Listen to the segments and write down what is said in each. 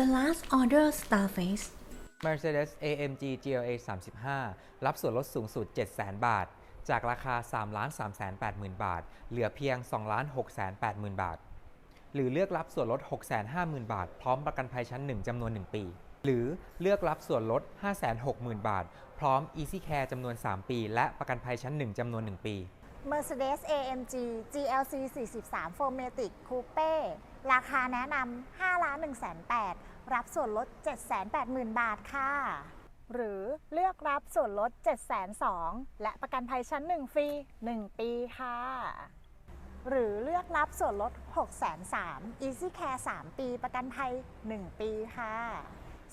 The Last Order Starface Mercedes AMG GLA 35 รับส่วนลดสูงสุด 700,000 บาท จากราคา 3 3 8 0 0 0 0 บาท เหลือเพียง 2 6 8 0 0 0 0 บาท หรือเลือกรับส่วนลด 650,000 บาท พร้อมประกันภัยชั้น 1จำนวน 1 ปี หรือเลือกรับส่วนลด 560,000 บาท พร้อม Easy Care จำนวน 3 ปี และประกันภัยชั้น 1จำนวน 1 ปี Mercedes AMG GLC 43 4matic Coupe ราคาแนะนำ5ล้าน1แสน8รับส่วนลด 780,000 บาทค่ะ หรือเลือกรับส่วนลด 702และประกันภัยชั้น 1 ฟรี 1 ปีค่ะ หรือเลือกรับส่วนลด 603 Easy Care 3 ปีประกันภัย 1 ปีค่ะ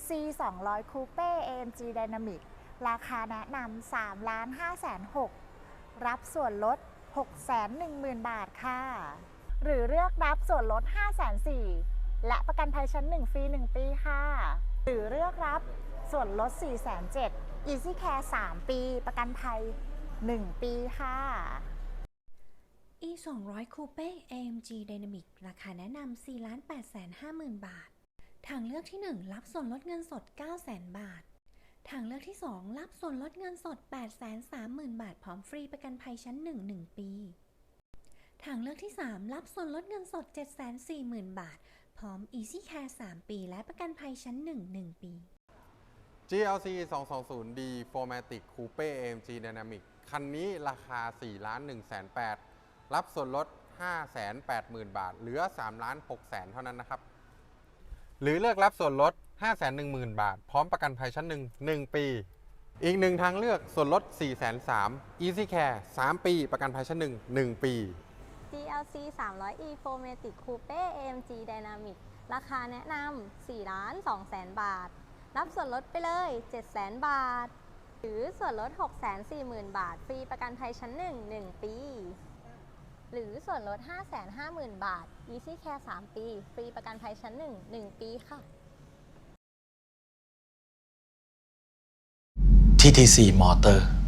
C 200 Coupe AMG Dynamic ราคาแนะนำ3ล้าน5แสน6 รับส่วนลด 610,000 บาทค่ะ หรือเลือกรับส่วนลด 504,000และประกันภัยชั้น 1 ฟรี 1 ปีค่ะ หรือเลือกรับส่วนลด 407 Easy Care 3 ปี ประกันภัย 1 ปีค่ะ E 2 0 0 Coupe AMG Dynamic ราคาแนะนำ4 8 5 0 0 0 0 บาท ทางเลือกที่ 1 รับส่วนลดเงินสด 9 0 0 0 0 0 บาท ทางเลือกที่ 2 รับส่วนลดเงินสด 8 3 0 0 0 0 บาท พร้อมฟรีประกันภัยชั้น 1 1 ปี ทางเลือกที่ 3 รับส่วนลดเงินสด 740,000 บาท พร้อม Easy Care 3 ปี และประกันภัยชั้น 1 1 ปี GLC 220D 4matic Coupe AMG Dynamic คันนี้ราคา 4 ล้าน1แสน8รับส่วนลด 5 8 0 0 0 0 บาท เหลือ 3 ล้าน6แสนเท่านั้นนะครับ หรือเลือกรับส่วนลด 5 1 0 0 0 0 บาท พร้อมประกันภัยชั้นหนึ่ง1ปี อีกหนึ่งทางเลือกส่วนลด 4 3 0 0 0 Easy Care 3 ปี ประกันภัยชั้นหนึ่ง1ปี GLC 300e 4matic Coupe AMG Dynamic ราคาแนะนำ4ล้าน2แสนบาท รับส่วนลดไปเลย 7 แสนบาท หรือส่วนลด 6 4 0 0 0 0 บาท ฟรีประกันภัยชั้น 1 1 ปี หรือส่วนลด 5 5 0 0 0 0 บาท Easy Care 3 ปี ฟรีประกันภัยชั้น 1 1 ปีค่ะ TTC Motor